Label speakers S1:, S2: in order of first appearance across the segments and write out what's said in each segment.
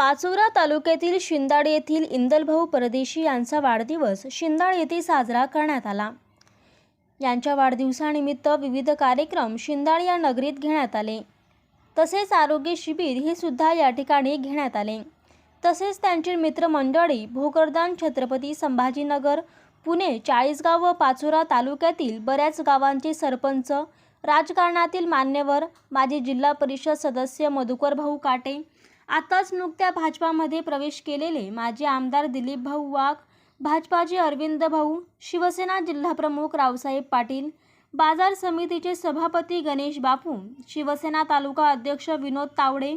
S1: पाचोरा तालुक्यातील शिंदाड येथील इंदलभाऊ परदेशी यांचा वाढदिवस शिंदाड येथे साजरा करण्यात आला. यांच्या वाढदिवसानिमित्त विविध कार्यक्रम शिंदाड या नगरीत घेण्यात आले. तसेच आरोग्य शिबिर हे सुद्धा या ठिकाणी घेण्यात आले. तसेच त्यांचे मित्रमंडळी भोकरदान छत्रपती संभाजीनगर पुणे चाळीसगाव व पाचोरा तालुक्यातील बऱ्याच गावांचे सरपंच राजकारणातील मान्यवर माजी जिल्हा परिषद सदस्य मधुकर भाऊ काटे आताच नुकत्या भाजपामध्ये प्रवेश केलेले माजी आमदार दिलीप भाऊ वाघ भाजपाचे अरविंद भाऊ शिवसेना जिल्हाप्रमुख रावसाहेब पाटील बाजार समितीचे सभापती गणेश बापू शिवसेना तालुका अध्यक्ष विनोद तावडे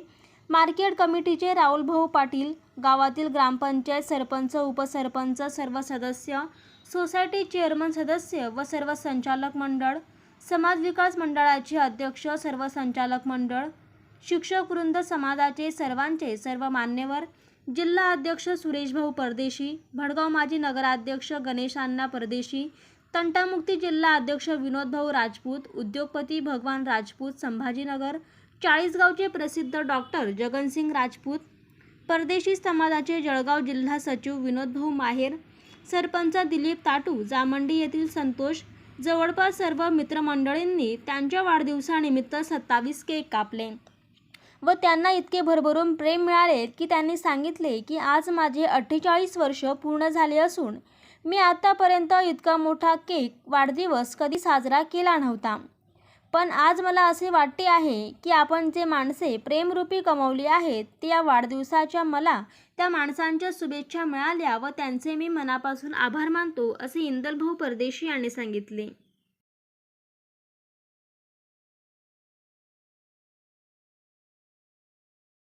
S1: मार्केट कमिटीचे राहुलभाऊ पाटील गावातील ग्रामपंचायत सरपंच उपसरपंच सर्व सदस्य सोसायटी चेअरमन सदस्य व सर्व संचालक मंडळ समाज विकास मंडळाचे अध्यक्ष सर्व संचालक मंडळ शिक्षक वृंद समाजाचे सर्वांचे सर्व मान्यवर जिल्हा अध्यक्ष सुरेशभाऊ परदेशी भडगाव माजी नगराध्यक्ष गणेशांना परदेशी तंटामुक्ती जिल्हा अध्यक्ष विनोदभाऊ राजपूत उद्योगपती भगवान राजपूत संभाजीनगर चाळीसगावचे प्रसिद्ध डॉक्टर जगनसिंग राजपूत परदेशी समाजाचे जळगाव जिल्हा सचिव विनोदभाऊ माहेर सरपंच दिलीप ताटू जामंडी येथील संतोष जवळपास सर्व मित्रमंडळींनी त्यांच्या वाढदिवसानिमित्त सत्तावीस केक कापले. व त्यांना इतके भरभरून प्रेम मिळाले की त्यांनी सांगितले की आज माझे अठ्ठेचाळीस वर्ष पूर्ण झाले असून मी आत्तापर्यंत इतका मोठा केक वाढदिवस कधी साजरा केला नव्हता. पण आज मला असे वाटते आहे की आपण जे माणसे प्रेमरूपी कमवली आहेत ते या वाढदिवसाच्या मला त्या माणसांच्या शुभेच्छा मिळाल्या व त्यांचे मी मनापासून आभार मानतो असे इंदलभाऊ परदेशी यांनी सांगितले.